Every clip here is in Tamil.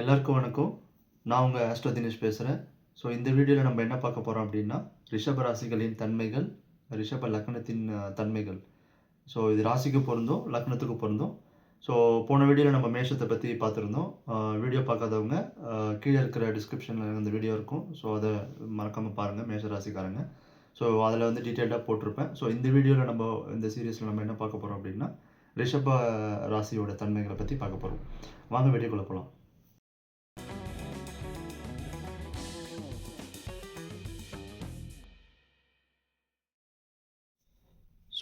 எல்லாருக்கும் வணக்கம். நான் உங்கள் ஆஸ்ட்ரோ தினேஷ் பேசுகிறேன் ஸோ இந்த வீடியோவில் நம்ம என்ன பார்க்க போகிறோம் அப்படின்னா ரிஷப ராசிகளின் தன்மைகள் ரிஷப லக்னத்தின் தன்மைகள். ஸோ இது ராசிக்கு பொருந்தும் லக்னத்துக்கு பொருந்தும். ஸோ போன வீடியோவில் நம்ம மேஷத்தை பற்றி பார்த்துருந்தோம். வீடியோ பார்க்காதவங்க கீழே இருக்கிற டிஸ்கிரிப்ஷனில் அந்த வீடியோ இருக்கும். ஸோ அதை மறக்காமல் பாருங்கள் மேஷ ராசிக்காரங்க. ஸோ அதில் வந்து டீட்டெயில்டாக போட்டிருப்பேன். ஸோ இந்த வீடியோவில் நம்ம இந்த சீரியஸில் நம்ம என்ன பார்க்க போகிறோம் அப்படின்னா ரிஷப ராசியோட தன்மைகளை பற்றி பார்க்க போகிறோம் வாங்க வீடியோக்குள்ளே போகலாம்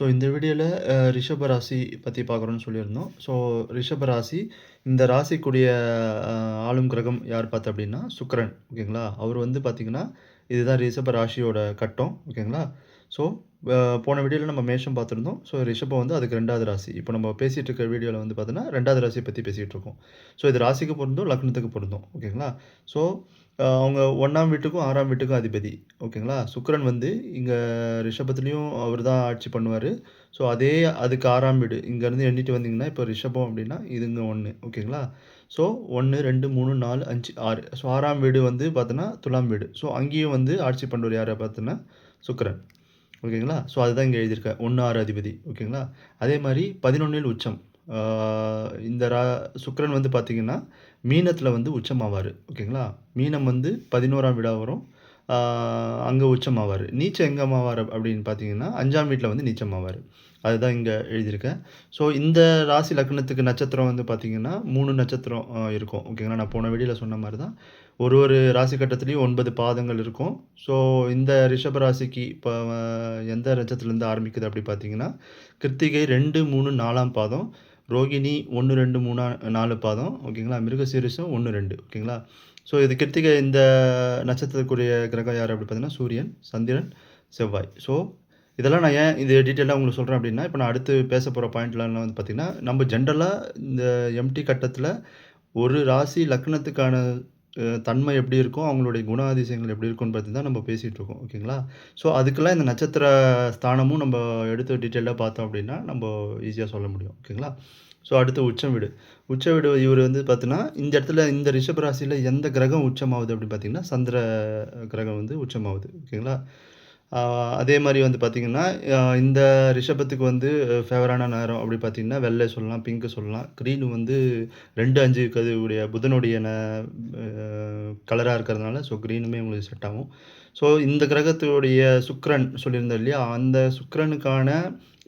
ஸோ இந்த வீடியோவில் ரிஷப ராசி பற்றி பார்க்குறோன்னு சொல்லியிருந்தோம். ஸோ ரிஷப ராசி இந்த ராசிக்குரிய ஆளும் கிரகம் யார் பார்த்து அப்படின்னா சுக்கரன். ஓகேங்களா? அவர் வந்து பார்த்திங்கன்னா இதுதான் ரிஷப ராசியோட கட்டம். ஓகேங்களா? ஸோ போன வீடியோவில் நம்ம மேஷம் பார்த்துருந்தோம் ஸோ ரிஷபம் வந்து அதுக்கு ரெண்டாவது ராசி. இப்போ நம்ம பேசிகிட்டு இருக்க வீடியோவில் வந்து பார்த்தீங்கன்னா ரெண்டாவது ராசியை பற்றி பேசிகிட்டு இருக்கோம் ஸோ இது ராசிக்கு பொருந்தும் லக்னத்துக்கு பொருந்தும். ஓகேங்களா? ஸோ அவங்க ஒன்றாம் வீட்டுக்கும் ஆறாம் வீட்டுக்கும் அதிபதி. ஓகேங்களா? சுக்கரன் வந்து இங்கே ரிஷபத்துலேயும் அவர் தான் ஆட்சி பண்ணுவார். ஸோ அதே அதுக்கு ஆறாம் வீடு. இங்கேருந்து எண்ணிட்டு வந்தீங்கன்னா இப்போ ரிஷபம் அப்படின்னா இதுங்க ஒன்று ஓகேங்களா? ஸோ ஒன்று ரெண்டு மூணு நாலு அஞ்சு ஆறு. ஸோ ஆறாம் வீடு வந்து பார்த்தோன்னா துலாம் வீடு. ஸோ அங்கேயும் வந்து ஆட்சி பண்ணுவார் யாரை பார்த்தோன்னா சுக்கரன். ஓகேங்களா? ஸோ அதுதான் இங்கே எழுதியிருக்கேன் ஒன்று ஆறு அதிபதி. ஓகேங்களா? அதே மாதிரி பதினொன்றில் உச்சம். இந்த ரா சுக்கரன் வந்து பார்த்திங்கன்னா மீனத்தில் வந்து உச்சமாவார். ஓகேங்களா? மீனம் வந்து பதினோராம் வீடாக வரும். அங்கே உச்சமாவார். நீச்சம் எங்கே அம்மாவார் அப்படின்னு பார்த்தீங்கன்னா அஞ்சாம் வீட்டில் வந்து நீச்சமாவார். அதுதான் இங்கே எழுதியிருக்கேன். ஸோ இந்த ராசி லக்னத்துக்கு நட்சத்திரம் வந்து பார்த்திங்கன்னா மூணு நட்சத்திரம் இருக்கும். ஓகேங்களா? நான் போன வீடியோவில் சொன்ன மாதிரி தான் ஒரு ஒரு ராசி கட்டத்துலேயும் ஒன்பது பாதங்கள் இருக்கும். ஸோ இந்த ரிஷப ராசிக்கு இப்போ எந்த நட்சத்திரத்துலேருந்து ஆரம்பிக்குது அப்படி பார்த்தீங்கன்னா கிருத்திகை ரெண்டு மூணு நாலாம் பாதம். ரோகிணி ஒன்று ரெண்டு மூணா நாலு பாதம். ஓகேங்களா மிருகசீரிசம் ஒன்று ரெண்டு. ஓகேங்களா ஸோ இது கிருத்திகை இந்த நட்சத்திரத்துக்குரிய கிரகம் யார் அப்படி பார்த்தீங்கன்னா சூரியன் சந்திரன் செவ்வாய். ஸோ இதெல்லாம் நான் ஏன் இது டீட்டெயிலாக உங்களுக்கு சொல்கிறேன் அப்படின்னா இப்போ நான் அடுத்து பேச போகிற பாயிண்ட்லாம் வந்து பார்த்திங்கன்னா நம்ம ஜென்ரலாக இந்த எம்டி கட்டத்தில் ஒரு ராசி லக்னத்துக்கான தன்மை எப்படி இருக்கும் அவங்களுடைய குணாதிசயங்கள் எப்படி இருக்கும்னு பற்றி தான் நம்ம பேசிகிட்டு இருக்கோம் ஓகேங்களா? ஸோ அதுக்கெல்லாம் இந்த நட்சத்திர ஸ்தானமும் நம்ம எடுத்து டீட்டெயிலாக பார்த்தோம் அப்படின்னா நம்ம ஈஸியாக சொல்ல முடியும் ஓகேங்களா? ஸோ அடுத்து உச்சம் வீடு. உச்ச வீடு இவர் வந்து பார்த்தீங்கன்னா இந்த இடத்துல இந்த ரிஷப ராசியில் எந்த கிரகம் உச்சமாகுது அப்படின்னு பார்த்தீங்கன்னா சந்திர கிரகம் வந்து உச்சமாகுது ஓகேங்களா? அதே மாதிரி வந்து பார்த்திங்கன்னா இந்த ரிஷபத்துக்கு வந்து ஃபேவரான நேரம் அப்படி பார்த்தீங்கன்னா வெள்ளை சொல்லலாம் பிங்க்கு சொல்லலாம். க்ரீன் வந்து ரெண்டு அஞ்சு கதவுடைய புதனுடைய கலராக இருக்கிறதுனால ஸோ க்ரீனுமே உங்களுக்கு செட் ஆகும். ஸோ இந்த கிரகத்துடைய சுக்ரன் சொல்லியிருந்தோம் இல்லையா? அந்த சுக்ரனுக்கான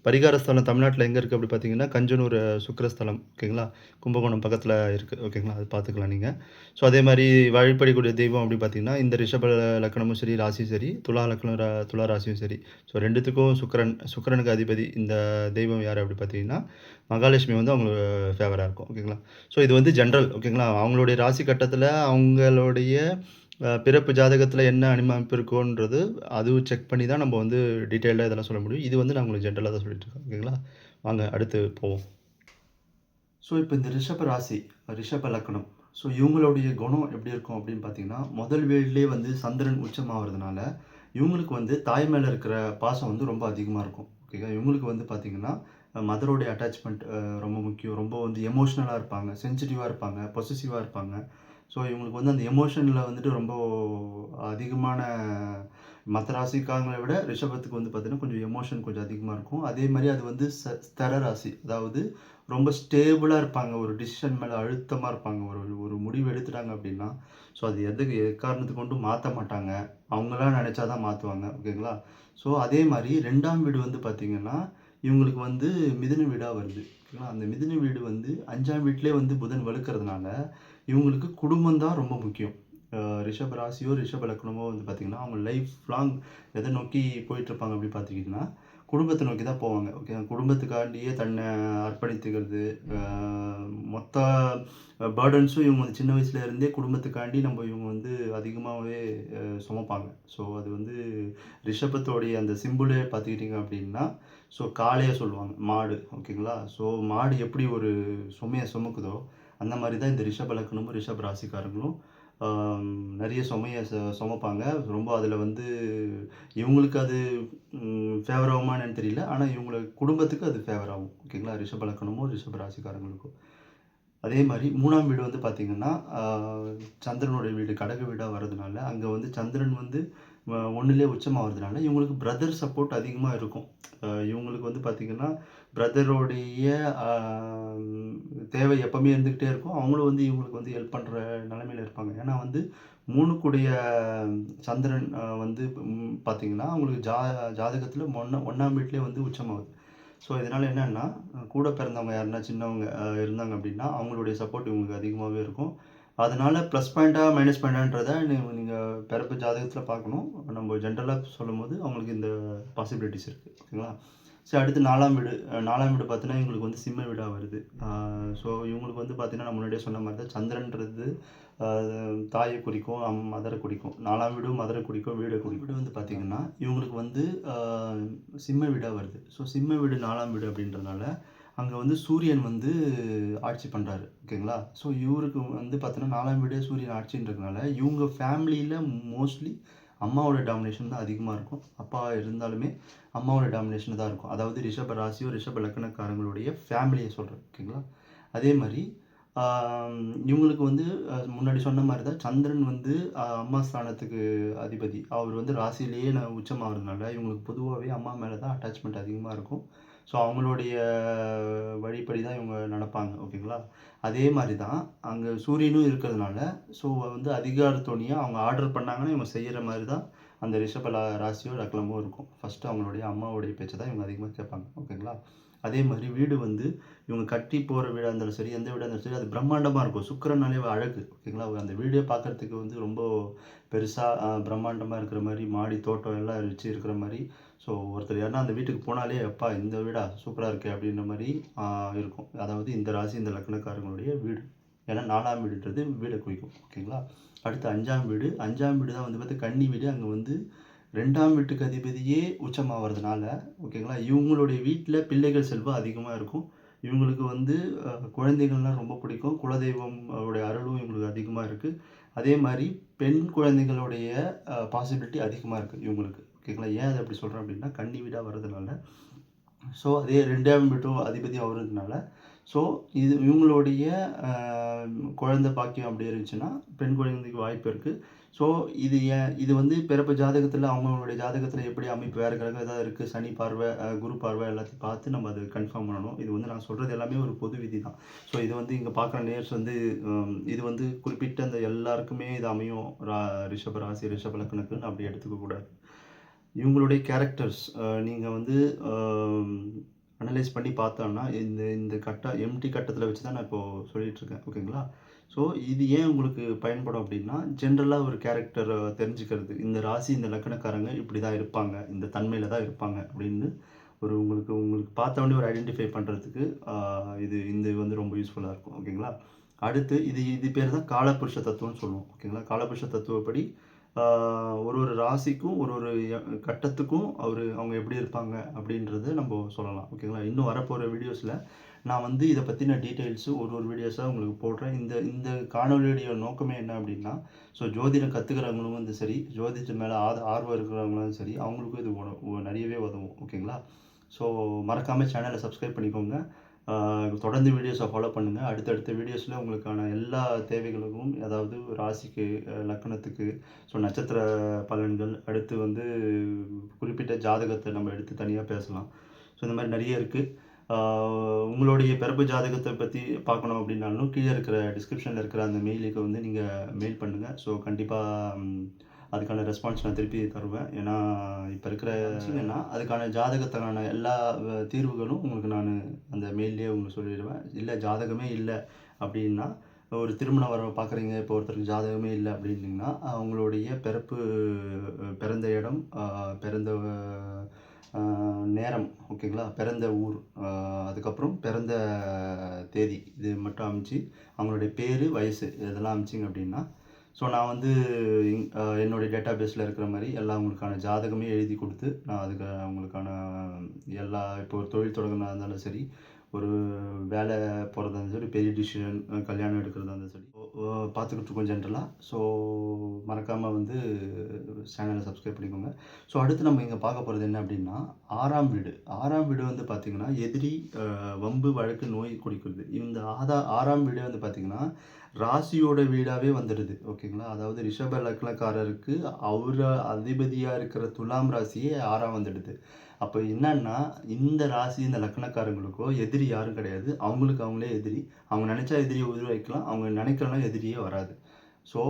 பரிகார ஸ்தலம் தமிழ்நாட்டில் எங்கே இருக்குது அப்படி பார்த்தீங்கன்னா கஞ்சனூர் சுக்கரஸ்தலம் ஓகேங்களா? கும்பகோணம் பக்கத்தில் இருக்குது ஓகேங்களா? அது பார்த்துக்கலாம் நீங்கள் ஸோ அதே மாதிரி வழிபடக்கூடிய தெய்வம் அப்படி பார்த்தீங்கன்னா இந்த ரிஷப லக்கணமும் சரி ராசியும் சரி துலா லக்கணம் ரா துலா ராசியும் சரி. ஸோ ரெண்டுத்துக்கும் சுக்கரன் சுக்கரனுக்கு அதிபதி இந்த தெய்வம் யார் அப்படி பார்த்தீங்கன்னா மகாலட்சுமி வந்து அவங்களுக்கு ஃபேவராக இருக்கும். ஓகேங்களா? ஸோ இது வந்து ஜென்ரல் ஓகேங்களா? அவங்களுடைய ராசி கட்டத்தில் அவங்களுடைய பிறப்பு ஜாதகத்தில் என்ன அனுமதிப்பு இருக்கோன்றது அதுவும் செக் பண்ணி தான் நம்ம வந்து டீட்டெயிலாக இதெல்லாம் சொல்ல முடியும். இது வந்து நான் உங்களுக்கு ஜென்ரலாக தான் சொல்லிட்டுருக்கேன் ஓகேங்களா வாங்க அடுத்து போவோம். ஸோ இப்போ இந்த ரிஷப ராசி ரிஷப லக்னம். ஸோ இவங்களுடைய குணம் எப்படி இருக்கும் அப்படின்னு பார்த்தீங்கன்னா முதல் வீட்லேயே வந்து சந்திரன் உச்சமாகிறதுனால இவங்களுக்கு வந்து தாய் மேலே இருக்கிற பாசம் வந்து ரொம்ப அதிகமாக இருக்கும். ஓகேங்களா இவங்களுக்கு வந்து பார்த்திங்கன்னா மதரோடைய அட்டாச்மெண்ட் ரொம்ப முக்கியம். ரொம்ப வந்து எமோஷ்னலாக இருப்பாங்க சென்சிட்டிவாக இருப்பாங்க பொசிசிவாக இருப்பாங்க. ஸோ இவங்களுக்கு வந்து அந்த எமோஷனில் வந்துட்டு ரொம்ப அதிகமான மற்ற ராசிக்காரங்களை விட ரிஷபத்துக்கு வந்து பார்த்திங்கன்னா கொஞ்சம் எமோஷன் கொஞ்சம் அதிகமாக இருக்கும். அதே மாதிரி அது வந்து ச ஸ்தர ராசி. அதாவது ரொம்ப ஸ்டேபிளாக இருப்பாங்க. ஒரு டிசிஷன் மேலே அழுத்தமாக இருப்பாங்க. ஒரு ஒரு முடிவு எடுத்துட்டாங்க அப்படின்னா ஸோ அது எதுக்கு எக்காரணத்துக்கு கொண்டும் மாற்ற மாட்டாங்க. அவங்களாம் நினச்சா தான் மாற்றுவாங்க ஓகேங்களா? ஸோ அதே மாதிரி ரெண்டாம் வீடு வந்து பார்த்திங்கன்னா இவங்களுக்கு வந்து மிதுன வீடாக வருது. ஓகேங்களா? அந்த மிதுன வீடு வந்து அஞ்சாம் வீட்டிலே வந்து புதன் வலுக்கிறதுனால இவங்களுக்கு குடும்பம் தான் ரொம்ப முக்கியம். ரிஷப ராசியோ ரிஷப லக்னமோ வந்து பார்த்திங்கன்னா அவங்க லைஃப் லாங் எதை நோக்கி போயிட்டுருப்பாங்க அப்படி பார்த்துக்கிட்டிங்கன்னா குடும்பத்தை நோக்கி தான் போவாங்க. ஓகே குடும்பத்துக்காண்டியே தன்னை அர்ப்பணித்துக்கிறது மொத்த பேர்டன்ஸும் இவங்க வந்து சின்ன வயசுலேருந்தே குடும்பத்துக்காண்டி நம்ம இவங்க வந்து அதிகமாகவே சுமப்பாங்க. ஸோ அது வந்து ரிஷபத்தோடைய அந்த சிம்பிளே பார்த்துக்கிட்டிங்க அப்படின்னா ஸோ காளையை சொல்லுவாங்க. மாடு. ஓகேங்களா ஸோ மாடு எப்படி ஒரு சுமையை சுமக்குதோ அந்த மாதிரி தான் இந்த ரிஷப் லக்னமும் ரிஷப் ராசிக்காரங்களும் நிறைய சுமையை சுமப்பாங்க. ரொம்ப அதில் வந்து இவங்களுக்கு அது ஃபேவர் ஆகுமான்னு தெரியல. ஆனால் இவங்களுக்கு குடும்பத்துக்கு அது ஃபேவர் ஆகும். ஓகேங்களா ரிஷப் லக்கணமோ ரிஷப் ராசிக்காரங்களுக்கும். அதே மாதிரி மூணாம் வீடு வந்து பார்த்திங்கன்னா சந்திரனுடைய வீடு கடக வீடாக வரதுனால, அங்கே வந்து சந்திரன் வந்து ஒன்றுலேயே உச்சமாகிறதுனால இவங்களுக்கு பிரதர் சப்போர்ட் அதிகமாக இருக்கும். இவங்களுக்கு வந்து பார்த்திங்கன்னா பிரதருடைய தேவை எப்பவுமே இருந்துக்கிட்டே இருக்கும். அவங்களும் வந்து இவங்களுக்கு வந்து ஹெல்ப் பண்ணுற நிலமையில இருப்பாங்க. ஏன்னா வந்து மூணுக்குடைய சந்திரன் வந்து பார்த்திங்கன்னா பார்த்தீங்கன்னா, அவங்களுக்கு ஜா ஜாதகத்தில் ஒன்றா ஒன்றாம் வீட்லேயே வந்து உச்சமாகுது. ஸோ, இதனால் என்னென்னா கூட பிறந்தவங்க யாருன்னா சின்னவங்க இருந்தாங்க அப்படின்னா, அவங்களுடைய சப்போர்ட் இவங்களுக்கு அதிகமாகவே இருக்கும். அதனால் ப்ளஸ் பாயிண்ட்டாக மைனஸ் பாயிண்ட்டான்றத நீங்கள் பிறப்பு ஜாதகத்தில் பார்க்கணும். நம்ம ஜென்ரலாக சொல்லும்போது அவங்களுக்கு இந்த பாசிபிலிட்டிஸ் இருக்குது ஓகேங்களா? சரி அடுத்து நாலாம் வீடு. நாலாம் வீடு பார்த்தீங்கன்னா, இவங்களுக்கு வந்து சிம்ம வீடாக வருது. ஸோ, இவங்களுக்கு வந்து பார்த்தீங்கன்னா, நான் முன்னாடியே சொன்ன மாதிரி தான் சந்திரன்றது தாயை குறிக்கும், அம் மதரை குறிக்கும். நாலாம் வீடும் மதுரை குறிக்கும், வீடு குறிக்கும். வீடு வந்து பார்த்திங்கன்னா இவங்களுக்கு வந்து சிம்ம வீடாக வருது. ஸோ, சிம்ம வீடு நாலாம் வீடு அப்படின்றதுனால, அங்கே வந்து சூரியன் வந்து ஆட்சி பண்ணுறாரு ஓகேங்களா? ஸோ, இவருக்கு வந்து பார்த்தீங்கன்னா, நாலாம் வீடே சூரியன் ஆட்சின்றதுனால, இவங்க ஃபேமிலியில் மோஸ்ட்லி அம்மாவோட டாமினேஷன் தான் அதிகமாக இருக்கும். அப்பா இருந்தாலுமே அம்மாவோட டாமினேஷன் தான் இருக்கும். அதாவது ரிஷப ராசியோ, ரிஷப லக்னக்காரங்களுடைய ஃபேமிலியை சொல்கிறேன் ஓகேங்களா? அதே மாதிரி இவங்களுக்கு வந்து முன்னாடி சொன்ன மாதிரி தான் சந்திரன் வந்து அம்மா ஸ்தானத்துக்கு அதிபதி. அவர் வந்து ராசியிலேயே நான் உச்சமாகிறதுனால இவங்களுக்கு பொதுவாகவே அம்மா மேலே தான் அட்டாச்மெண்ட் அதிகமாக இருக்கும். ஸோ, அவங்களுடைய வழிப்படி தான் இவங்க நடப்பாங்க. ஓகேங்களா? அதே மாதிரி தான் அங்கே சூரியனும் இருக்கிறதுனால, ஸோ வந்து அதிகாரத்தோனியாக அவங்க ஆர்டர் பண்ணாங்கன்னா, இவங்க செய்கிற மாதிரி தான் அந்த ரிஷப ராசியோ, லக்னமோ இருக்கும். ஃபஸ்ட்டு அவங்களுடைய அம்மாவுடைய பேச்சை தான் இவங்க அதிகமாக கேட்பாங்க. ஓகேங்களா? அதே மாதிரி வீடு வந்து இவங்க கட்டி போகிற வீடாக இருந்தாலும் சரி, எந்த வீடாக இருந்தாலும் சரி, அது பிரம்மாண்டமாக இருக்கும். சுக்கரனாலே அழகு. ஓகேங்களா? அந்த வீடே பார்க்கறதுக்கு வந்து ரொம்ப பெருசாக பிரம்மாண்டமாக இருக்கிற மாதிரி மாடி தோட்டம் எல்லாம் வச்சு இருக்கிற மாதிரி ஸோ ஒருத்தர் யாருன்னா அந்த வீட்டுக்கு போனாலே, "அப்பா இந்த வீடா? சூப்பராக இருக்கே!" அப்படின்ற மாதிரி இருக்கும். அதாவது இந்த ராசி, இந்த லக்னக்காரங்களுடைய வீடு. ஏன்னா நாலாம் வீடுன்றது வீடை குறிக்கும். ஓகேங்களா? அடுத்து அஞ்சாம் வீடு. அஞ்சாம் வீடு தான் வந்து பார்த்தா கன்னி வீடு. அங்கே வந்து ரெண்டாம் வீட்டுக்கு அதிபதியே உச்சமாகிறதுனால ஓகேங்களா? இவங்களுடைய வீட்டில் பிள்ளைகள் செல்வம் அதிகமாக இருக்கும். இவங்களுக்கு வந்து குழந்தைகள்லாம் ரொம்ப பிடிக்கும். குலதெய்வம் உடைய அருளும் இவங்களுக்கு அதிகமாக இருக்குது அதே மாதிரி பெண் குழந்தைகளுடைய பாசிபிலிட்டி அதிகமாக இருக்குது இவங்களுக்கு. ஓகேங்களா? ஏன் அதை அப்படி சொல்கிறேன் அப்படின்னா, கன்னி வீடாக வரதுனால, ஸோ அதே ரெண்டாம் வீட்டும் அதிபதி அவர்ன்றதுனால, ஸோ இது இவங்களுடைய குழந்த குழந்தை பாக்கியம் அப்படி இருந்துச்சுன்னா, பெண் குழந்தைக்கு வாய்ப்பு இருக்குது ஸோ இது ஏன் இது வந்து பிறப்பு ஜாதகத்தில் அவங்களுடைய ஜாதகத்தில் எப்படி அமைப்பு வேறு கிரகம் ஏதாவது இருக்குது சனி பார்வை, குரு பார்வை எல்லாத்தையும் பார்த்து நம்ம அதை கன்ஃபார்ம் பண்ணணும். இது வந்து நான் சொல்கிறது எல்லாமே ஒரு பொது விதி தான். ஸோ இது வந்து இங்கே பார்க்குற நேர்ஸ் வந்து இது வந்து குறிப்பிட்ட அந்த எல்லாருக்குமே இது அமையும். ரா ரிஷப ராசி, ரிஷப லக்கணக்குன்னு அப்படி எடுத்துக்கக்கூடாது இவங்களுடைய கேரக்டர்ஸ் நீங்கள் வந்து அனலைஸ் பண்ணி பார்த்தோம்னா, இந்த இந்த கட்ட எம்டி கட்டத்தில் வச்சு தான் நான் இப்போது சொல்லிகிட்ருக்கேன் ஓகேங்களா? ஸோ இது ஏன் உங்களுக்கு பயன்படும் அப்படின்னா, ஜென்ரலாக ஒரு கேரக்டரை தெரிஞ்சுக்கிறது. இந்த ராசி, இந்த லக்கணக்காரங்க இப்படி தான் இருப்பாங்க. இந்த தன்மையில் தான் இருப்பாங்க அப்படின்னு ஒரு உங்களுக்கு உங்களுக்கு பார்த்தவொடனே ஒரு ஐடென்டிஃபை பண்ணுறதுக்கு இது இந்த இது வந்து ரொம்ப யூஸ்ஃபுல்லாக இருக்கும். ஓகேங்களா? அடுத்து இது இது பேர் தான் காலபுருஷ தத்துவம்னு சொல்லுவோம். ஓகேங்களா? காலபுருஷ தத்துவப்படி ஒரு ஒரு ராசிக்கும், ஒரு ஒரு கட்டத்துக்கும் அவர் அவங்க எப்படி இருப்பாங்க அப்படின்றத நம்ம சொல்லலாம். ஓகேங்களா? இன்னும் வரப்போகிற வீடியோஸில் நான் வந்து இதை பற்றின டீட்டெயில்ஸு ஒரு ஒரு வீடியோஸாக உங்களுக்கு போடுறேன். இந்த இந்த காணொலியுடைய நோக்கமே என்ன அப்படின்னா, ஸோ ஜோதிடம் கற்றுக்கிறவங்களும் வந்து சரி, ஜோதிடத்து மேலே ஆர் ஆர்வம் இருக்கிறவங்களும் சரி, அவங்களுக்கும் இது உ நிறையவே உதவும். ஓகேங்களா? ஸோ மறக்காமல் சேனலை சப்ஸ்கிரைப் பண்ணிக்கோங்க. தொடர்ந்து வீடியோஸை ஃபாலோ பண்ணுங்கள் அடுத்தடுத்த வீடியோஸில் உங்களுக்கான எல்லா தேவைகளுக்கும் அதாவது ராசிக்கு, லக்கணத்துக்கு ஸோ நட்சத்திர பலன்கள், அடுத்து வந்து குறிப்பிட்ட ஜாதகத்தை நம்ம எடுத்து தனியாக பேசலாம். ஸோ இந்த மாதிரி நிறைய இருக்குது உங்களுடைய பிறப்பு ஜாதகத்தை பற்றி பார்க்கணும் அப்படின்னாலும், கீழே இருக்கிற டிஸ்கிரிப்ஷனில் இருக்கிற அந்த மெயிலுக்கு வந்து நீங்கள் மெயில் பண்ணுங்கள் ஸோ கண்டிப்பாக அதுக்கான ரெஸ்பான்ஸ் நான் திருப்பி தருவேன். ஏன்னா இப்ப இருக்கிற வச்சீங்கன்னா, அதுக்கான ஜாதகத்துக்கான எல்லா தீர்வுகளும் உங்களுக்கு நானு அந்த மெயில்லயே உங்களுக்கு சொல்லிடுவேன். இல்ல ஜாதகமே இல்ல அப்படின்னா, ஒரு திருமண வரவு பார்க்குறீங்க, இப்போ ஒருத்தருக்கு ஜாதகமே இல்ல அப்படின்னீங்கன்னா, அவங்களுடைய பிறப்பு பிறந்த இடம், பிறந்த நேரம், ஓகேங்களா? பிறந்த ஊர், அதுக்கப்புறம் பிறந்த தேதி இது மட்டும் அனுப்பிச்சு, அவங்களுடைய பேரு, வயசு இதெல்லாம் அனுப்பிச்சீங்க அப்படின்னா, ஸோ நான் வந்து என்னுடைய டேட்டா பேஸில் இருக்கிற மாதிரி எல்லாம் அவங்களுக்கான ஜாதகமே எழுதி கொடுத்து நான் அதுக்கு அவங்களுக்கான எல்லா இப்போ ஒரு தொழில் தொடங்கினா இருந்தாலும் சரி, ஒரு வேலை போகிறதா இருந்தாலும் சரி பெரிய டிசிஷன் கல்யாணம் எடுக்கிறதா இருந்தாலும் சரி பார்த்துக்கிட்டு இருக்கோம் ஜென்ரலாக ஸோ மறக்காமல் வந்து சேனலை சப்ஸ்கிரைப் பண்ணிக்கோங்க. ஸோ அடுத்து நம்ம இங்கே பார்க்க போகிறது என்ன அப்படின்னா ஆறாம் வீடு. ஆறாம் வீடு வந்து பார்த்திங்கன்னா எதிரி வம்பு வழக்கு நோய் குடிக்கிறது. இந்த ஆதா ஆறாம் வீடு வந்து பார்த்திங்கன்னா ராசியோட வீடாகவே வந்துடுது ஓகேங்களா? அதாவது ரிஷப லக்னக்காரருக்கு அவர் அதிபதியாக இருக்கிற துலாம் ராசியே ஆறாம் வந்துடுது. அப்போ என்னன்னா இந்த ராசி இந்த லக்னக்காரங்களுக்கோ எதிரி யாரும் கிடையாது. அவங்களுக்கு அவங்களே எதிரி. அவங்க நினச்சா எதிரியை உருவாக்கலாம் அவங்க நினைக்கலாம் எதிரியே வராது. ஸோ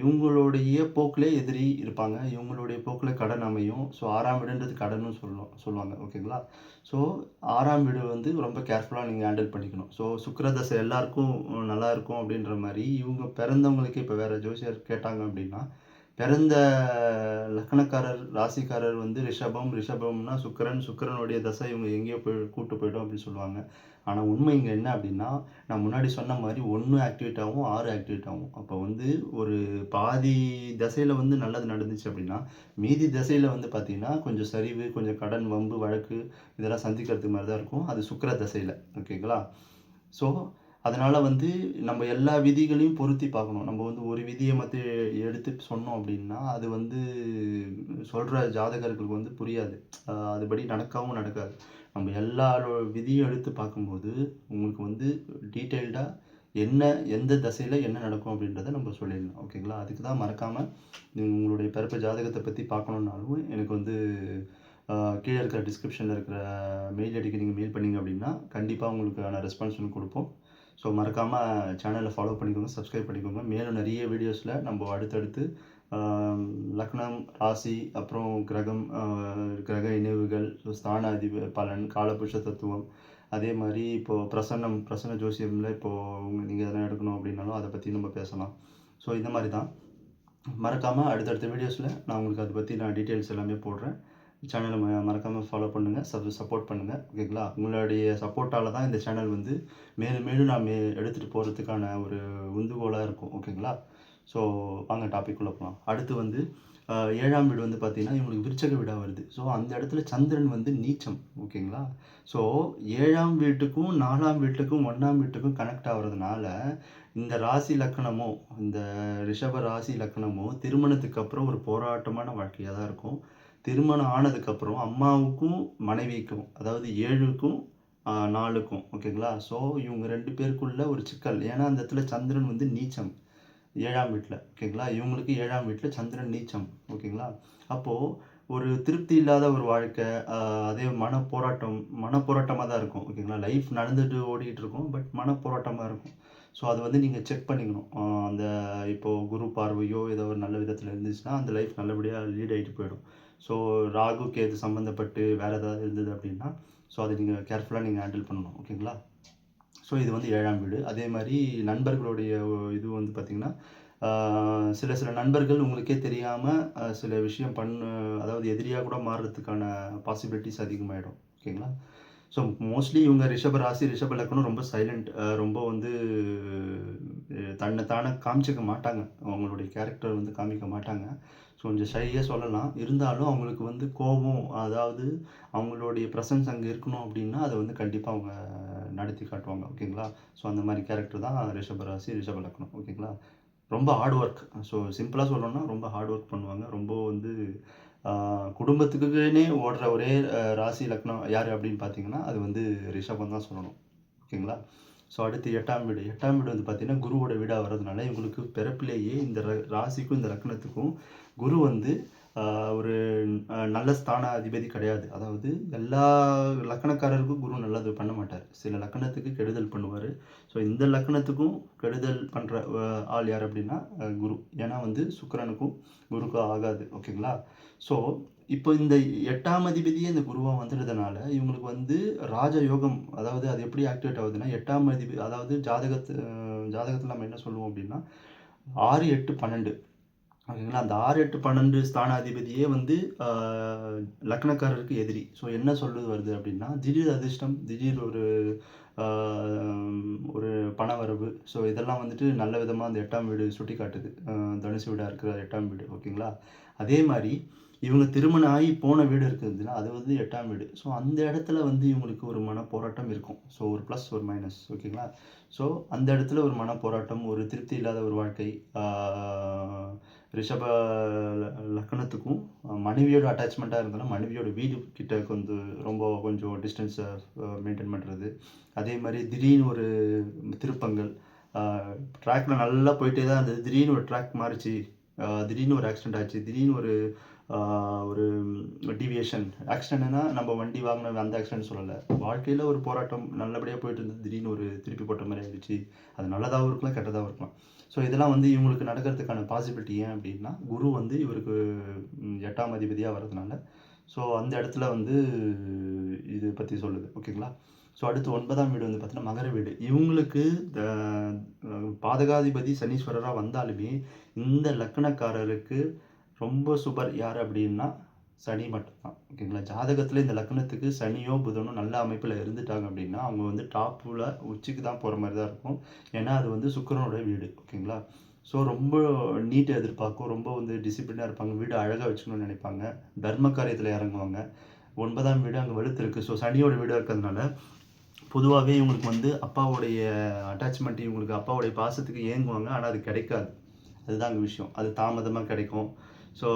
இவங்களுடைய போக்கிலே எதிரி இருப்பாங்க. இவங்களுடைய போக்கில் கடன் அமையும். ஸோ ஆறாம் வீடுன்றது கடனும் சொல்லணும் சொல்லுவாங்க. ஓகேங்களா? ஸோ ஆறாம் வீடு வந்து ரொம்ப கேர்ஃபுல்லாக நீங்கள் ஹேண்டில் பண்ணிக்கணும். ஸோ சுக்கரதசை எல்லாருக்கும் நல்லா இருக்கும் அப்படின்ற மாதிரி இவங்க பிறந்தவங்களுக்கு இப்போ வேறு ஜோசியர் கேட்டாங்க அப்படின்னா பிறந்த லக்னக்காரர் ராசிக்காரர் வந்து ரிஷபம் ரிஷபம்னா சுக்கரன் சுக்கரனுடைய தசை இவங்க எங்கேயோ போய் கூட்டு போய்டும் அப்படின்னு சொல்லுவாங்க. ஆனால் உண்மை இங்கே என்ன அப்படின்னா நான் முன்னாடி சொன்ன மாதிரி ஒன்று ஆக்டிவேட் ஆகும் ஆறு ஆக்டிவேட் ஆகும். அப்போ வந்து ஒரு பாதி தசையில் வந்து நல்லது நடந்துச்சு அப்படின்னா மீதி தசையில் வந்து பார்த்திங்கன்னா கொஞ்சம் சரிவு கொஞ்சம் கடன் வம்பு வழக்கு இதெல்லாம் சந்திக்கிறதுக்கு மாதிரி தான் இருக்கும். அது சுக்கர தசையில். ஓகேங்களா? ஸோ அதனால் வந்து நம்ம எல்லா விதிகளையும் பொருத்தி பார்க்கணும். நம்ம வந்து ஒரு விதியை மற்ற எடுத்து சொன்னோம் அப்படின்னா அது வந்து சொல்கிற ஜாதகர்களுக்கு வந்து புரியாது. அதுபடி நடக்கவும் நடக்காது. நம்ம எல்லா விதியும் எடுத்து பார்க்கும்போது உங்களுக்கு வந்து டீட்டெயில்டாக என்ன எந்த தசையில் என்ன நடக்கும் அப்படின்றத நம்ம சொல்லிடலாம். ஓகேங்களா? அதுக்கு தான் மறக்காமல் உங்களுடைய பிறப்பு ஜாதகத்தை பற்றி பார்க்கணுன்னாலும் எனக்கு வந்து கீழே இருக்கிற டிஸ்கிரிப்ஷனில் இருக்கிற மெயில் ஐடிக்கு நீங்கள் மெயில் பண்ணீங்க அப்படின்னா கண்டிப்பாக உங்களுக்கான ரெஸ்பான்ஸ் கொடுப்போம். ஸோ மறக்காமல் சேனலை ஃபாலோ பண்ணிக்கோங்க சப்ஸ்கிரைப் பண்ணிக்கோங்க. மேலும் நிறைய வீடியோஸில் நம்ம அடுத்தடுத்து லக்னம் ராசி அப்புறம் கிரகம் கிரக இணைவுகள் ஸோ ஸ்தான அதிப பலன் காலபுருஷ தத்துவம் அதே மாதிரி இப்போது பிரசன்னம் பிரசன்ன ஜோசியமில் இப்போது நீங்கள் எதனா எடுக்கணும் அப்படின்னாலும் அதை பற்றி நம்ம பேசலாம். ஸோ இந்த மாதிரி தான். மறக்காமல் அடுத்தடுத்த வீடியோஸில் நான் உங்களுக்கு அதை பற்றி நான் டீட்டெயில்ஸ் எல்லாமே போடுறேன். சேனலை ம மறக்காமல் ஃபாலோ பண்ணுங்கள் சப் சப்போர்ட் பண்ணுங்கள் ஓகேங்களா உங்களுடைய சப்போர்ட்டால் தான் இந்த சேனல் வந்து மேலும் மேலும் நான் மே எடுத்துகிட்டு போகிறதுக்கான ஒரு உந்துகோலாக இருக்கும் ஓகேங்களா ஸோ வாங்க டாபிக் உள்ள போகலாம் அடுத்து வந்து ஏழாம் வீடு வந்து பார்த்தீங்கன்னா இவங்களுக்கு விருச்சக வீடாக வருது. ஸோ அந்த இடத்துல சந்திரன் வந்து நீச்சம் ஓகேங்களா ஸோ ஏழாம் வீட்டுக்கும் நாலாம் வீட்டுக்கும் ஒன்றாம் வீட்டுக்கும் கனெக்ட் ஆகிறதுனால இந்த ராசி லக்கணமோ இந்த ரிஷப ராசி லக்கணமோ திருமணத்துக்கு அப்புறம் ஒரு போராட்டமான வாழ்க்கையாக தான் இருக்கும். திருமணம் ஆனதுக்கப்புறம் அம்மாவுக்கும் மனைவிக்கும் அதாவது ஏழுக்கும் நாலுக்கும் ஓகேங்களா? ஸோ இவங்க ரெண்டு பேருக்குள்ள ஒரு சிக்கல். ஏன்னா அந்த இடத்துல சந்திரன் வந்து நீச்சம். ஏழாம் வீட்டில் ஓகேங்களா? இவங்களுக்கு ஏழாம் வீட்டில் சந்திரன் நீச்சம் ஓகேங்களா? அப்போது ஒரு திருப்தி இல்லாத ஒரு வாழ்க்கை அதே மன போராட்டம் மன போராட்டமாக தான் இருக்கும் ஓகேங்களா? லைஃப் நடந்துட்டு ஓடிக்கிட்டு இருக்கும் பட் மன போராட்டமாக இருக்கும். ஸோ அது வந்து நீங்கள் செக் பண்ணிக்கணும். அந்த இப்போது குரு பார்வையோ ஏதோ ஒரு நல்ல விதத்தில் இருந்துச்சுன்னா அந்த லைஃப் நல்லபடியாக லீட் ஆகிட்டு போயிடும். ஸோ ராகு கேது சம்மந்தப்பட்டு வேறு ஏதாவது இருந்தது அப்படின்னா ஸோ அதை நீங்கள் கேர்ஃபுல்லாக நீங்கள் ஹேண்டில் பண்ணணும் ஓகேங்களா ஸோ இது வந்து ஏழாம் வீடு. அதே மாதிரி நண்பர்களுடைய இது வந்து பார்த்திங்கன்னா சில சில நண்பர்கள் உங்களுக்கே தெரியாமல் சில விஷயம் பண்ண அதாவது எதிரியாக கூட மாறுறதுக்கான பாசிபிலிட்டிஸ் அதிகமாகிடும் ஓகேங்களா ஸோ மோஸ்ட்லி இவங்க ரிஷப ராசி ரிஷப லக்கணம் ரொம்ப சைலண்ட் ரொம்ப வந்து தன்னை தானே காமிச்சிக்க மாட்டாங்க. அவங்களுடைய கேரக்டர் வந்து காமிக்க மாட்டாங்க. ஸோ கொஞ்சம் ஷையாக சொல்லலாம். இருந்தாலும் அவங்களுக்கு வந்து கோபம் அதாவது அவங்களுடைய ப்ரெசன்ஸ் அங்கே இருக்கணும் அப்படின்னா அதை வந்து கண்டிப்பாக அவங்க நடத்தி காட்டுவாங்க. ஓகேங்களா ஸோ அந்த மாதிரி கேரக்டர் தான் ரிஷப ராசி ரிஷப லக்னம். ஓகேங்களா ரொம்ப ஹார்ட் ஒர்க் ஸோ சிம்பிளாக சொல்லணும்னா ரொம்ப ஹார்ட் ஒர்க் பண்ணுவாங்க. ரொம்ப வந்து குடும்பத்துக்குன்னே ஓடுற ஒரே ராசி லக்னம் யார் அப்படின்னு பார்த்தீங்கன்னா அது வந்து ரிஷபம் தான் சொல்லணும். ஓகேங்களா? ஸோ அடுத்து எட்டாம் வீடு. எட்டாம் வீடு வந்து பார்த்தீங்கன்னா குருவோட வீடாக வர்றதுனால இவங்களுக்கு பிறப்பிலேயே இந்த ர- ராசிக்கும் இந்த லக்னத்துக்கும் குரு வந்து ஒரு நல்ல ஸ்தான அதிபதி கிடையாது. அதாவது எல்லா லக்கணக்காரருக்கும் குரு நல்லது பண்ண மாட்டார். சில லக்கணத்துக்கு கெடுதல் பண்ணுவார். ஸோ இந்த லக்கணத்துக்கும் கெடுதல் பண்ணுற ஆள் யார் அப்படின்னா குரு. ஏன்னா வந்து சுக்கரனுக்கும் குருக்கும் ஆகாது. ஓகேங்களா? ஸோ இப்போ இந்த எட்டாம் அதிபதியே இந்த குருவாக வந்துடுறதுனால இவங்களுக்கு வந்து ராஜ யோகம் அதாவது அது எப்படி ஆக்டிவேட் ஆகுதுன்னா எட்டாம் அதிபதி அதாவது ஜாதகத்து ஜாதகத்தில் நம்ம என்ன சொல்லுவோம் அப்படின்னா ஆறு எட்டு பன்னெண்டு. ஓகேங்களா? அந்த ஆறு எட்டு பன்னெண்டு ஸ்தானாதிபதியே வந்து லக்னக்காரருக்கு எதிரி. ஸோ என்ன சொல்லுது வருது அப்படின்னா திடீர் அதிர்ஷ்டம் திடீர் ஒரு ஒரு பணவரவு. ஸோ இதெல்லாம் வந்துட்டு நல்ல விதமாக அந்த எட்டாம் வீடு சுட்டி காட்டுது தனுசு வீடாக இருக்கிற எட்டாம் வீடு. ஓகேங்களா? அதே மாதிரி இவங்க திருமணம் ஆகி போன வீடு இருக்குதுன்னா, அது வந்து எட்டாம் வீடு. ஸோ அந்த இடத்துல வந்து இவங்களுக்கு ஒரு மன போராட்டம் இருக்கும். ஸோ ஒரு ப்ளஸ், ஒரு மைனஸ் ஓகேங்களா? ஸோ அந்த இடத்துல ஒரு மன போராட்டம், ஒரு திருப்தி இல்லாத ஒரு வாழ்க்கை. ரிஷப லக்கணத்துக்கும் லக்னத்துக்கும் மனைவியோட அட்டாச்மெண்ட்டாக இருந்தாலும் மனைவியோட வீடு கிட்ட கொஞ்சம் ரொம்ப கொஞ்சம் டிஸ்டன்ஸை மெயின்டைன் பண்ணுறது அதே மாதிரி திடீர்னு ஒரு திருப்பங்கள். ட்ராக்கில் ட்ராக்ல நல்லா போயிட்டே தான் இருந்தது. திடீர்னு ஒரு ட்ராக் மாறுச்சு. திடீர்னு ஒரு ஆக்சிடென்ட் ஆச்சு. திடீர்னு ஒரு ஒரு டிவியேஷன் ஆக்சிடென்ட்னா நம்ம வண்டி வாங்கின அந்த ஆக்சிடென்ட் சொல்லலை வாழ்க்கையில் ஒரு போராட்டம் நல்லபடியாக போயிட்டு இருந்தது. திடீர்னு ஒரு திருப்பி போட்ட மாதிரி ஆயிடுச்சு. அது நல்லதாகவும் இருக்கலாம், கெட்டதாகவும் இருக்கலாம். ஸோ இதெல்லாம் வந்து இவங்களுக்கு நடக்கிறதுக்கான பாசிபிலிட்டி ஏன் அப்படின்னா குரு வந்து இவருக்கு எட்டாம் அதிபதியாக வர்றதுனால ஸோ அந்த இடத்துல வந்து இது பற்றி சொல்லுது. ஓகேங்களா? ஸோ அடுத்து ஒன்பதாம் வீடு வந்து பார்த்தீங்கன்னா, மகர வீடு. இவங்களுக்கு த பாதகாதிபதி சனீஸ்வரராக வந்தாலுமே, இந்த லக்னக்காரருக்கு ரொம்ப சூப்பர் யார் அப்படின்னா சனி மட்டும்தான் ஓகேங்களா? ஜாதகத்தில் இந்த லக்னத்துக்கு சனியோ, புதனோ நல்ல அமைப்பில் இருந்துட்டாங்க அப்படின்னா அவங்க வந்து டாப்பில் உச்சிக்கு தான் போகிற மாதிரி தான் இருக்கும். ஏன்னா, அது வந்து சுக்கரனோட வீடு. ஓகேங்களா? ஸோ ரொம்ப நீட்டை எதிர்பார்க்கும். ரொம்ப வந்து டிசிப்ளினாக இருப்பாங்க. வீடு அழகாக வச்சுக்கணும்னு நினைப்பாங்க தர்ம காரியத்தில் இறங்குவாங்க. ஒன்பதாம் வீடு அங்கே வலுத்திருக்கு. ஸோ சனியோட வீடாக இருக்கிறதுனால, பொதுவாகவே இவங்களுக்கு வந்து அப்பாவுடைய அட்டாச்மெண்ட் இவங்களுக்கு அப்பாவுடைய பாசத்துக்கு ஏங்குவாங்க. ஆனால் அது கிடைக்காது. அதுதான் அங்கே விஷயம். அது தாமதமாக கிடைக்கும். ஸோ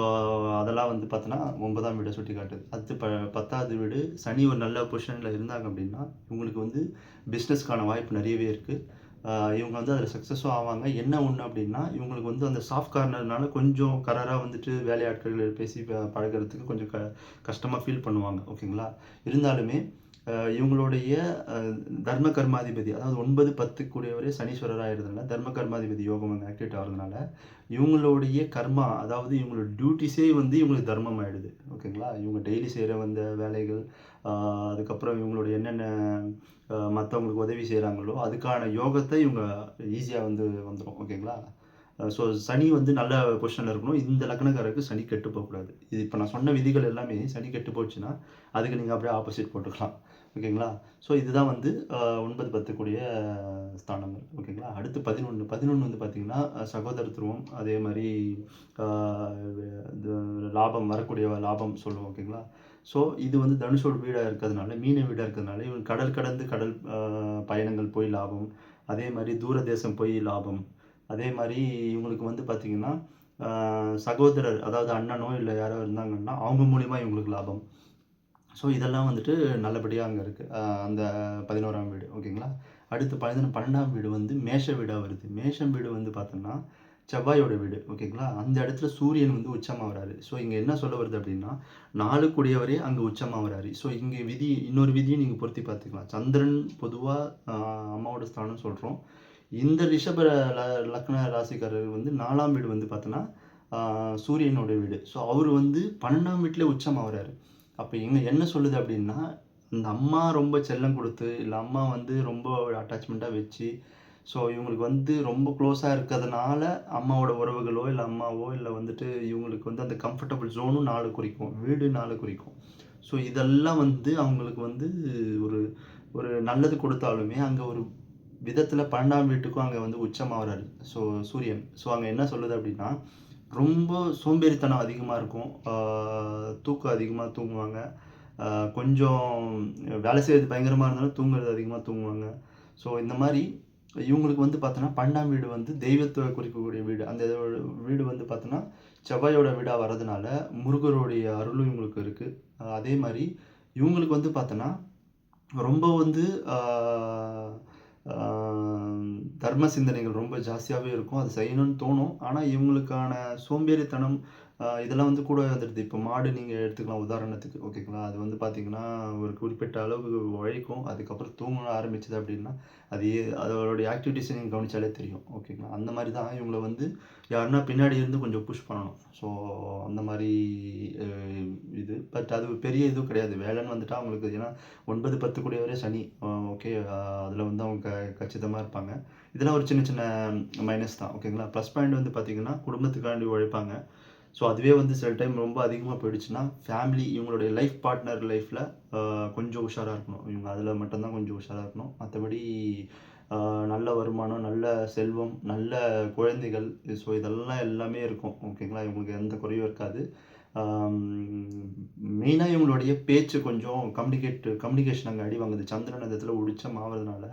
அதெல்லாம் வந்து பார்த்தோன்னா, ஒன்பதாம் வீடை சுட்டி காட்டுது அடுத்து ப 10வது வீடு சனி ஒரு நல்ல பொசிஷனில் இருந்தாங்க அப்படின்னா இவங்களுக்கு வந்து பிஸ்னஸ்க்கான வாய்ப்பு நிறையவே இருக்குது இவங்க வந்து அதில் சக்ஸஸும் ஆவாங்க. என்ன ஒன்று அப்படின்னா இவங்களுக்கு வந்து அந்த சாஃப்ட் கார்னர்னால கொஞ்சம் கராராக வந்துட்டு வேலையாட்கள் பேசி ப பழகுறதுக்கு கொஞ்சம் க கஷ்டமாக ஃபீல் பண்ணுவாங்க. ஓகேங்களா? இருந்தாலுமே இவங்களுடைய தர்ம கர்மாதிபதி அதாவது 9, 10 கூடியவரே சனீஸ்வரராக இருந்ததுனால தர்ம கர்மாதிபதி யோகம் வந்து ஆக்டிவேட் ஆகிறதுனால இவங்களுடைய கர்மா அதாவது இவங்களோட டியூட்டிஸே வந்து இவங்களுக்கு தர்மம் ஆகிடுது ஓகேங்களா? இவங்க டெய்லி செய்கிற வந்த வேலைகள், அதுக்கப்புறம் இவங்களுடைய என்னென்ன மற்றவங்களுக்கு உதவி செய்கிறாங்களோ அதுக்கான யோகத்தை இவங்க ஈஸியாக வந்து வந்துடும் ஓகேங்களா? ஸோ சனி வந்து நல்ல பொசிஷனில் இருக்கணும். இந்த லக்னக்காரருக்கு சனி கெட்டு போகக்கூடாது இது இப்போ நான் சொன்ன விதிகள் எல்லாமே சனி கெட்டு போச்சுன்னா, அதுக்கு நீங்கள் அப்படியே ஆப்போசிட் போட்டுக்கலாம். ஓகேங்களா? ஸோ இதுதான் வந்து ஒன்பது பத்துக்குரிய ஸ்தானங்கள். ஓகேங்களா? அடுத்து 11. 11 வந்து பார்த்திங்கன்னா சகோதரத்துவம் அதே மாதிரி லாபம் வரக்கூடிய லாபம் சொல்லுவோம். ஓகேங்களா? ஸோ இது வந்து தனுஷோட வீடாக இருக்கிறதுனால, மீன வீடாக இருக்கிறதுனால, இவன் கடல் கடந்து கடல் பயணங்கள் போய் லாபம். அதே மாதிரி தூர தேசம் போய் லாபம். அதே மாதிரி இவங்களுக்கு வந்து பார்த்தீங்கன்னா, சகோதரர் அதாவது அண்ணனோ இல்லை யாரோ இருந்தாங்கன்னா, அவங்க மூலிமா இவங்களுக்கு லாபம். ஸோ இதெல்லாம் வந்துட்டு நல்லபடியாக அங்கே இருக்குது அந்த 11ஆம் வீடு. ஓகேங்களா? அடுத்து 11 12ஆம் வீடு வந்து மேஷ வீடாக வருது. மேஷம் வீடு வந்து பார்த்தோம்னா, செவ்வாயோட வீடு. ஓகேங்களா? அந்த இடத்துல சூரியன் வந்து உச்சமாவறாரு. ஸோ இங்கே என்ன சொல்ல வருது அப்படின்னா நாலு கூடியவரே உச்சமாக உச்சமாவறாரு. ஸோ இங்கே விதி இன்னொரு விதியும் நீங்கள் பொருத்தி பார்த்துக்கலாம். சந்திரன் பொதுவாக அம்மாவோட ஸ்தானம்னு சொல்கிறோம் இந்த ரிஷப லக்ன ராசிக்காரர் வந்து நாலாம் வீடு வந்து பார்த்தோன்னா, சூரியனோட வீடு. ஸோ அவர் வந்து 12ஆம் வீட்லயே உச்சமாவறாரு. அப்போ எங்கே என்ன சொல்லுது அப்படின்னா இந்த அம்மா ரொம்ப செல்லம் கொடுத்து இல்லை அம்மா வந்து ரொம்ப அட்டாச்மெண்ட்டாக வச்சு, ஸோ இவங்களுக்கு வந்து ரொம்ப க்ளோஸாக இருக்கிறதுனால, அம்மாவோட உறவுகளோ, இல்லை அம்மாவோ, இல்லை வந்துட்டு இவங்களுக்கு வந்து அந்த கம்ஃபர்டபுள் ஜோனும் நாலு குறிக்கும். வீடு நாலு குறிக்கும். ஸோ இதெல்லாம் வந்து அவங்களுக்கு வந்து ஒரு ஒரு நல்லது கொடுத்தாலுமே, அங்கே ஒரு விதத்தில் பன்னெண்டாம் வீட்டுக்கும் அங்கே வந்து உச்சமாவறாரு. ஸோ சூரியன். ஸோ அங்கே என்ன சொல்லுது அப்படின்னா ரொம்ப சோம்பேறித்தனம் அதிகமாக இருக்கும். தூக்கம் அதிகமாக தூங்குவாங்க. கொஞ்சம் வேலை செய்கிறது பயங்கரமாக இருந்தாலும், தூங்குறது அதிகமாக தூங்குவாங்க. ஸோ இந்த மாதிரி இவங்களுக்கு வந்து பார்த்தோன்னா, 12ஆம் வீடு வந்து தெய்வத்தை குறிக்கக்கூடிய வீடு. அந்த வீடு வந்து பார்த்தோன்னா, செவ்வாயோட வீடாக வர்றதுனால முருகருடைய அருளும் இவங்களுக்கு இருக்குது அதே மாதிரி இவங்களுக்கு வந்து பார்த்தோன்னா, ரொம்ப வந்து தர்ம சிந்தனைகள் ரொம்ப ஜாஸ்தியாகவே இருக்கும். அது செய்யணும்னு தோணும். ஆனால் இவங்களுக்கான சோம்பேறித்தனம் இதெல்லாம் வந்து கூட வந்துடுது. இப்போ மாடு நீங்கள் எடுத்துக்கலாம் உதாரணத்துக்கு. ஓகேங்களா? அது வந்து பார்த்தீங்கன்னா, ஒரு குறிப்பிட்ட அளவுக்கு உழைக்கும். அதுக்கப்புறம் தூங்க ஆரம்பிச்சது அப்படின்னா அது அதோடைய ஆக்டிவிட்டிஸை நீங்கள் கவனிச்சாலே தெரியும். ஓகேங்களா? அந்த மாதிரி தான் இவங்கள வந்து யாருன்னா பின்னாடி இருந்து கொஞ்சம் புஷ் பண்ணணும். ஸோ அந்த மாதிரி இது. பட் அது பெரிய இதுவும் கிடையாது. வேலைன்னு வந்துட்டால் அவங்களுக்கு ஏன்னா 9, 10 கூடியவரே சனி. ஓகே அதில் வந்து அவங்க க இருப்பாங்க. இதெல்லாம் ஒரு சின்ன சின்ன மைனஸ் தான். ஓகேங்களா? ப்ளஸ் பாயிண்ட் வந்து பார்த்தீங்கன்னா, குடும்பத்துக்காண்டி உழைப்பாங்க. ஸோ அதுவே வந்து சில டைம் ரொம்ப அதிகமாக போயிடுச்சுன்னா, ஃபேமிலி இவங்களுடைய லைஃப் பார்ட்னர் லைஃப்பில் கொஞ்சம் உஷாராக இருக்கணும். இவங்க அதில் மட்டும்தான் கொஞ்சம் உஷாராக இருக்கணும். மற்றபடி நல்ல வருமானம், நல்ல செல்வம், நல்ல குழந்தைகள். ஸோ இதெல்லாம் எல்லாமே இருக்கும். ஓகேங்களா? இவங்களுக்கு எந்த குறையும் இருக்காது. மெயினாக இவங்களுடைய பேச்சு கொஞ்சம் கம்யூனிகேட் கம்யூனிகேஷன் அங்கே அடி வாங்குது. சந்திரன் அந்த இடத்துல உடிச்சம் ஆவறதுனால,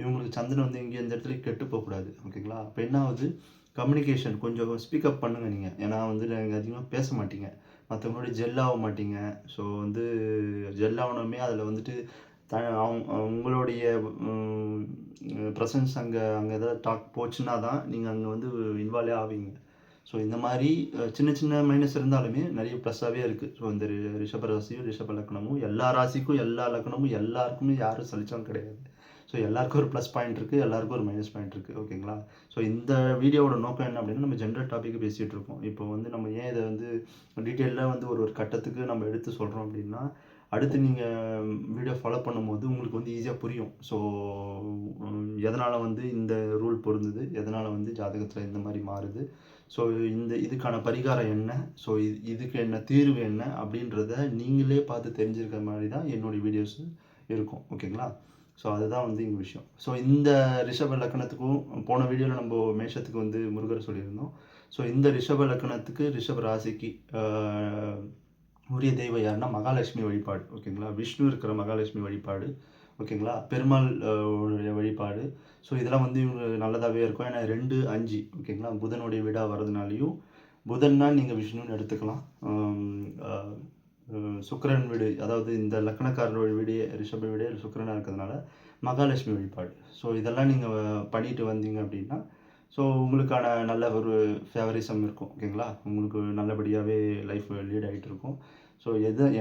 இவங்களுக்கு சந்திரன் வந்து இங்கே இந்த இடத்துல கெட்டு போகக்கூடாது ஓகேங்களா? அப்போ என்ன ஆகுது? கம்யூனிகேஷன் கொஞ்சம் ஸ்பீக்கப் பண்ணுங்கள் பண்ணுங்க ஏன்னா வந்து நீங்கள் அதிகமாக பேச மாட்டீங்க. மற்றவங்களோட ஜெல் ஆக மாட்டீங்க. ஸோ வந்து ஜெல் ஆவணுமே அதில் வந்துட்டு த அவங்க உங்களுடைய ப்ரெசன்ஸ் அங்கே அங்கே எதாவது டாக் போச்சுன்னா தான், நீங்கள் அங்கே வந்து இன்வால்வே ஆவீங்க. ஸோ இந்த மாதிரி சின்ன சின்ன மைனஸ் இருந்தாலுமே நிறைய ப்ளஸ்ஸாகவே இருக்குது ஸோ இந்த ரி ரிஷப ராசியும், ரிஷப லக்னமும் எல்லா ராசிக்கும், எல்லா லக்னமும் எல்லாருக்குமே யாரும் சலித்தாலும் கிடையாது. ஸோ எல்லாருக்கும் ஒரு ப்ளஸ் பாயிண்ட் இருக்குது எல்லாருக்கும் ஒரு மைனஸ் பாயிண்ட் இருக்குது ஓகேங்களா? ஸோ இந்த வீடியோவோட நோக்கம் என்ன அப்படின்னா நம்ம ஜென்ரல் டாபிக் பேசிகிட்டு இருக்கோம். இப்போ வந்து நம்ம ஏன் இதை வந்து டீட்டெயிலில் வந்து ஒரு ஒரு கட்டத்துக்கு நம்ம எடுத்து சொல்கிறோம் அப்படின்னா அடுத்து நீங்கள் வீடியோ ஃபாலோ பண்ணும்போது உங்களுக்கு வந்து ஈஸியாக புரியும். ஸோ எதனால் வந்து இந்த ரூல் பொருந்தது எதனால் வந்து ஜாதகத்தில் இந்த மாதிரி மாறுது? ஸோ இந்த இதுக்கான பரிகாரம் என்ன? ஸோ இது இதுக்கு என்ன தீர்வு என்ன? அப்படின்றத நீங்களே பார்த்து தெரிஞ்சிருக்கிற மாதிரி தான் என்னுடைய வீடியோஸ் இருக்கும். ஓகேங்களா? ஸோ அதுதான் வந்து இங்கே விஷயம். ஸோ இந்த ரிஷப லக்கணத்துக்கும் போன வீடியோவில் நம்ம மேஷத்துக்கு வந்து முருகர் சொல்லியிருந்தோம். ஸோ இந்த ரிஷப லக்கணத்துக்கு ரிஷப ராசிக்கு உரிய தெய்வம் யாருன்னா, மகாலட்சுமி வழிபாடு. ஓகேங்களா? விஷ்ணு இருக்கிற மகாலட்சுமி வழிபாடு. ஓகேங்களா? பெருமாள் வழிபாடு. ஸோ இதெல்லாம் வந்து இவங்க நல்லதாகவே இருக்கும். ஏன்னா 2, 5 ஓகேங்களா? புதனுடைய வீடாக வரதுனாலையும் புதன்னா நீங்கள் விஷ்ணுன்னு எடுத்துக்கலாம். சுக்கரன் வீடு அதாவது இந்த லக்னக்காரரோட வீடு ரிஷப வீடு சுக்கரனாக இருக்கிறதுனால, மகாலட்சுமி வழிபாடு. ஸோ இதெல்லாம் நீங்கள் பண்ணிட்டு வந்தீங்க அப்படின்னா ஸோ உங்களுக்கான நல்ல ஒரு ஃபேவரிசம் இருக்கும். ஓகேங்களா? உங்களுக்கு நல்லபடியாகவே லைஃப் லீட் ஆகிட்டு இருக்கும். ஸோ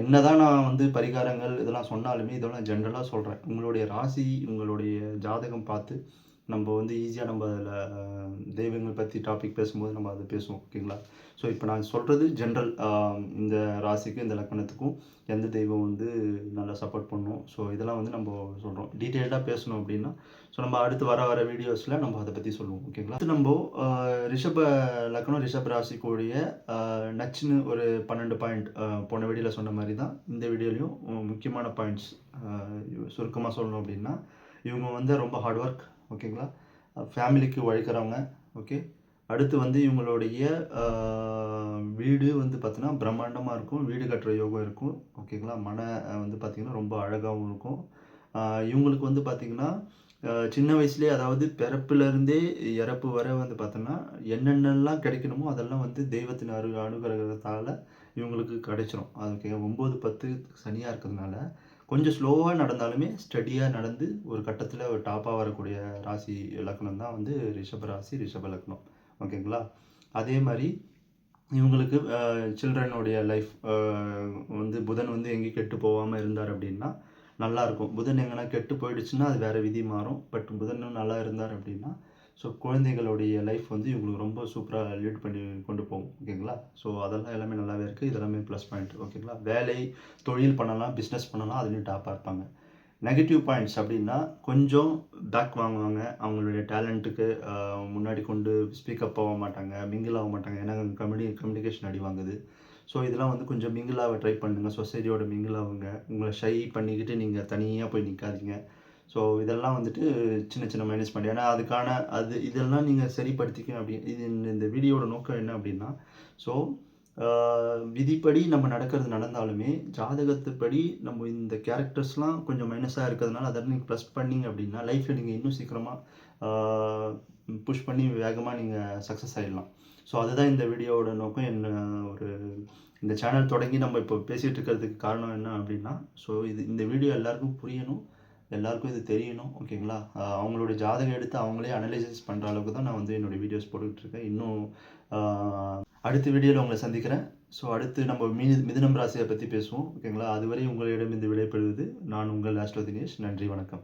என்ன தான் நான் வந்து பரிகாரங்கள் இதெல்லாம் சொன்னாலுமே, இதெல்லாம் ஜென்ரலாக சொல்கிறேன் உங்களுடைய ராசி, உங்களுடைய ஜாதகம் பார்த்து, நம்ம வந்து ஈஸியாக நம்ம அதில் தெய்வங்கள் பற்றி டாபிக் பேசும்போது நம்ம அதை பேசுவோம். ஓகேங்களா? ஸோ இப்போ நான் சொல்கிறது ஜென்ரல் இந்த ராசிக்கும், இந்த லக்கணத்துக்கும் எந்த தெய்வம் வந்து நல்லா சப்போர்ட் பண்ணும்? ஸோ இதெல்லாம் வந்து நம்ம சொல்கிறோம் டீட்டெயில்டாக பேசணும் அப்படின்னா ஸோ நம்ம அடுத்து வர வர வீடியோஸில் நம்ம அதை பற்றி சொல்லுவோம். ஓகேங்களா? நம்ம நம்போ ரிஷப லக்கணம் ரிஷப் ராசிக்குடைய நச்சுன்னு ஒரு 12 பாயிண்ட் போன வீடியோவில் சொன்ன மாதிரி தான், இந்த வீடியோலையும் முக்கியமான பாயிண்ட்ஸ் சுருக்கமாக சொல்லணும் அப்படின்னா இவங்க வந்து ரொம்ப ஹார்ட் ஒர்க். ஓகேங்களா? ஃபேமிலிக்கு உழைக்கிறவங்க. ஓகே. அடுத்து வந்து இவங்களுடைய வீடு வந்து பார்த்திங்கன்னா பிரம்மாண்டமாக இருக்கும். வீடு கட்டுற யோகம் இருக்கும். ஓகேங்களா? மன வந்து பார்த்தீங்கன்னா, ரொம்ப அழகாகவும் இருக்கும். இவங்களுக்கு வந்து பார்த்திங்கன்னா சின்ன வயசுலேயே அதாவது பிறப்பிலருந்தே இறப்பு வரை வந்து பார்த்தோன்னா, என்னென்னலாம் கிடைக்கணுமோ அதெல்லாம் வந்து தெய்வத்தின் அரு அனுகிரகத்தால இவங்களுக்கு கிடைச்சிரும். அதுக்கு ஒம்பது பத்து சனியாக இருக்கிறதுனால, கொஞ்சம் ஸ்லோவாக நடந்தாலுமே ஸ்டடியாக நடந்து ஒரு கட்டத்தில் ஒரு டாப்பாக வரக்கூடிய ராசி லக்னம் தான் வந்து ரிஷப ராசி, ரிஷப லக்னம். ஓகேங்களா? அதே மாதிரி இவங்களுக்கு சில்ட்ரனுடைய லைஃப் வந்து புதன் வந்து எங்கேயும் கெட்டு போகாமல் இருந்தார் அப்படின்னா நல்லாயிருக்கும் புதன் எங்கன்னா கெட்டு போயிடுச்சுன்னா, அது வேறு விதி மாறும். பட் புதனும் நல்லா இருந்தார் அப்படின்னா ஸோ குழந்தைகளுடைய லைஃப் வந்து இவங்களுக்கு ரொம்ப சூப்பராக லீட் பண்ணி கொண்டு போகும். ஓகேங்களா? ஸோ அதெல்லாம் எல்லாமே நல்லாவே இருக்குது இது எல்லாமே ப்ளஸ் பாயிண்ட். ஓகேங்களா? வேலை, தொழில் பண்ணலாம், பிஸ்னஸ் பண்ணலாம். அதுலேயும் டாப்பாக இருப்பாங்க. நெகட்டிவ் பாயிண்ட்ஸ் அப்படின்னா கொஞ்சம் பேக் வாங்குவாங்க. அவங்களுடைய டேலண்ட்டுக்கு முன்னாடி கொண்டு ஸ்பீக்கப் போக ஆக மாட்டாங்க. மிங்கிள் ஆக மாட்டாங்க. ஏன்னா கம்யூனி கம்யூனிகேஷன் அடி வாங்குது. ஸோ இதெல்லாம் வந்து கொஞ்சம் மிங்கிளாக ட்ரை பண்ணுங்கள் சொசைட்டியோட மிங்கிள் ஆகுங்க உங்களை ஷை பண்ணிக்கிட்டு நீங்கள் தனியாக போய் நிற்காதீங்க ஸோ இதெல்லாம் வந்துட்டு சின்ன சின்ன மைனஸ் பண்ணி ஏன்னா அதுக்கான அது இதெல்லாம் நீங்கள் சரிப்படுத்திக்கணும் அப்படின்னு இது இந்த வீடியோவோட நோக்கம் என்ன அப்படின்னா ஸோ விதிப்படி நம்ம நடக்கிறது நடந்தாலுமே, ஜாதகத்துப்படி நம்ம இந்த கேரக்டர்ஸ்லாம் கொஞ்சம் மைனஸாக இருக்கிறதுனால, அதை நீங்கள் ப்ளஸ் பண்ணீங்க அப்படின்னா லைஃப்பில் நீங்கள் இன்னும் சீக்கிரமாக புஷ் பண்ணி வேகமாக நீங்கள் சக்ஸஸ் ஆயிடலாம். ஸோ அதுதான் இந்த வீடியோவோட நோக்கம். என்ன ஒரு இந்த சேனல் தொடங்கி நம்ம இப்போ பேசிகிட்டு இருக்கிறதுக்கு காரணம் என்ன அப்படின்னா ஸோ இது இந்த வீடியோ எல்லாருக்கும் புரியணும். எல்லாருக்கும் இது தெரியணும். ஓகேங்களா? அவங்களோட ஜாதகம் எடுத்து அவங்களே அனலைசிஸ் பண்ணுற அளவுக்கு தான் நான் வந்து என்னுடைய வீடியோஸ் போட்டுட்டு இருக்கேன். இன்னும் அடுத்த வீடியோவில் உங்களை சந்திக்கிறேன். ஸோ அடுத்து நம்ம மீ மிதுனம் ராசியை பற்றி பேசுவோம். ஓகேங்களா? அதுவரை உங்களிடம் இந்த விடைபெறுவது நான் உங்கள் ஆஸ்ட்ரோ தினேஷ். நன்றி, வணக்கம்.